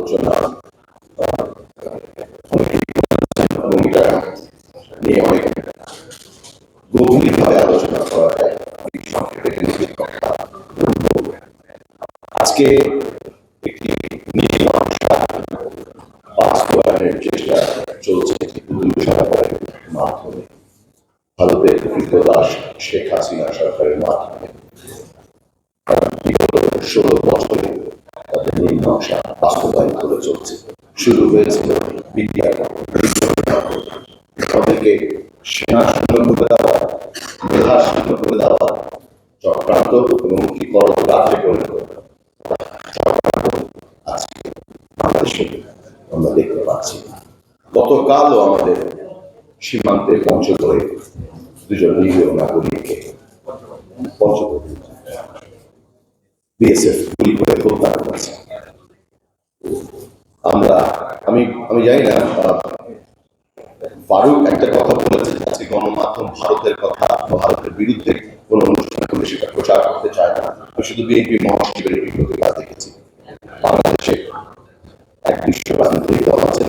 আলোচনা এটা নিয়ে অনেক গভীরভাবে আলোচনা করা আজকে ভারতের শেখ হাসিনা সরকারের মাধ্যমে। ষোলো বছরে তাদের নীল নকশা বাস্তবায়ন করে চলছে শুরু হয়েছিল বিজ্ঞান তাদেরকে সেনা শূন্য করে দেওয়া মেধা শূন্য করে দেওয়া চক্রান্ত এবং কি করো রাজ্যে পরিণত চক্রান্ত আজকে বাংলাদেশে আমরা দেখতে পাচ্ছি গতকালও আমাদের সীমান্তে পঞ্চগড়ে দুজন নিরীহ নাগরিককে পঞ্চগড় বিএসএফ গুলি করে হত্যা করেছে আমরা, আমি আমি জানি না ফারুক একটা কথা বলেছে আজকে গণমাধ্যম ভারতের কথা, ভারতের বিরুদ্ধে কোনো অনুষ্ঠান সেটা প্রচার করতে চায় না। আমি শুধু বিএনপি মহাসচিবের একটি প্রতিবাদ দেখেছি। বাংলাদেশে এক বিশ্ব রাজনৈতিক দল আছে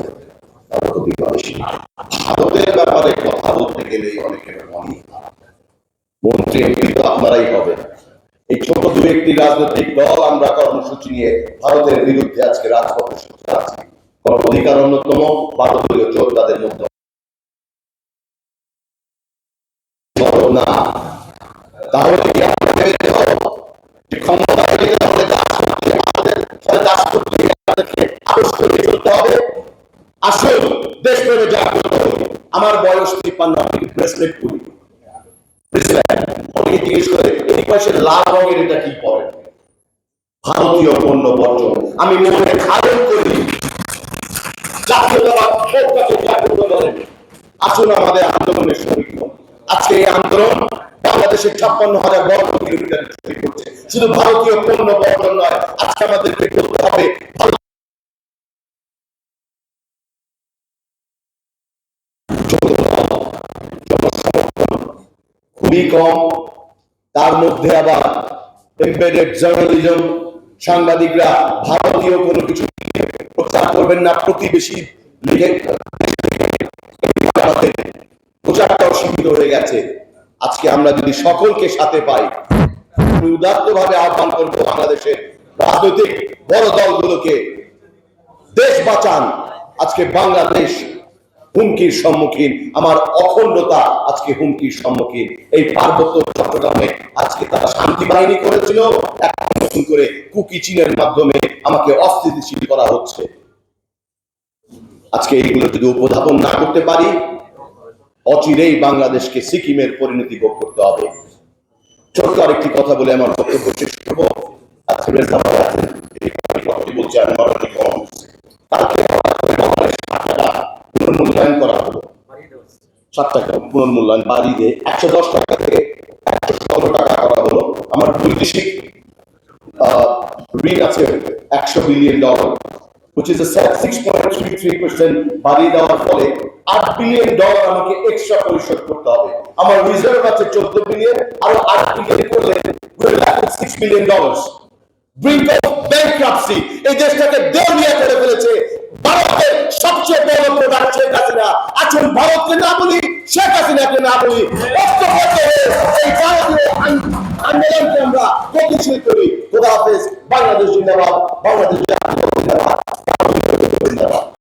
ভারতের ব্যাপারে কথা বলতে গেলে অনেকের অনেক মন্ত্রী এমপি তো আপনারাই হবেন। এই ছোট দু একটি রাজনৈতিক দল আমরা কর্মসূচি নিয়ে ভারতের বিরুদ্ধে আজকে রাজপথে সূচি আছি অধিকার অন্যতম ভারতীয় চোর তাদের মধ্যে না। তাহলে আমার বয়স তিপ্পান্ন আমি ব্রেসলেট করি জিজ্ঞেস করে বয়সে লাল রঙের এটা কি পরে? ভারতীয় পণ্য বর্জন আমি মনে ধারণ করি আসুন আমাদের আন্দোলনের শরীর আজকে এই আন্দোলন বাংলাদেশের ছাপ্পান্ন হাজার বর্গ কিলোমিটার ছড়িয়ে পড়ছে শুধু ভারতীয় পণ্য বর্জন নয়, আজকে আমাদেরকে করতে হবে খুবই কম তার মধ্যে আবার এমবেডেড জার্নালিজম সাংবাদিকরা, ভারতীয় কোনো কিছু প্রচার করবেন না, প্রতিবেশী প্রচারটাও সীমিত হয়ে গেছে। আজকে আমরা যদি সকলকে সাথে পাই উদাত্তভাবে আহ্বান করব বাংলাদেশের রাজনৈতিক বড় দলগুলোকে, দেশ বাঁচান। আজকে বাংলাদেশ হুমকির সম্মুখীন, আমার অখণ্ডতা আজকে হুমকির সম্মুখীন। এই পার্বত্য চট্টগ্রামে আজকে তারা শান্তি বাহিনী করেছিল করে কুকি চীনের মাধ্যমে আমাকে অস্থিতিশীল করা হচ্ছে। আজকে এইগুলো যদি না করতে পারি, অচিরেই বাংলাদেশকে সিকিমের পরিণতি ভোগ করতে হবে। ছোট্ট আরেকটি কথা বলে আমার বক্তব্য শেষ করব। পুনর্মূল্যায়ন একশো দশ টাকা থেকে আমার বৈদেশিক ঋণ আছে একশো billion dollar which is a 6.33% বাড়িয়ে দেওয়ার ফলে আট বিলিয়ন ডলার আমাকে এক্সট্রা পরিশোধ করতে হবে। আমার রিজার্ভ আছে চোদ্দ বিলিয়ন, আরও আট বিলিয়ন করলে six billion dollar brink of bankruptcy এই দেশটাকে দেউলিয়া করে ফেলেছে। ভারতের সবচেয়ে বড় প্রোডাক্ট শেখ হাসিনা। আসুন ভারতকে না বলি, শেখ হাসিনাকে না বলি এই ভারতীয় আন- আন্দোলনকে আমরা গতিশীল করি? খোদা হাফেজ বাংলাদেশ জিন্দাবাদ বাংলাদেশ জিন্দাবাদ।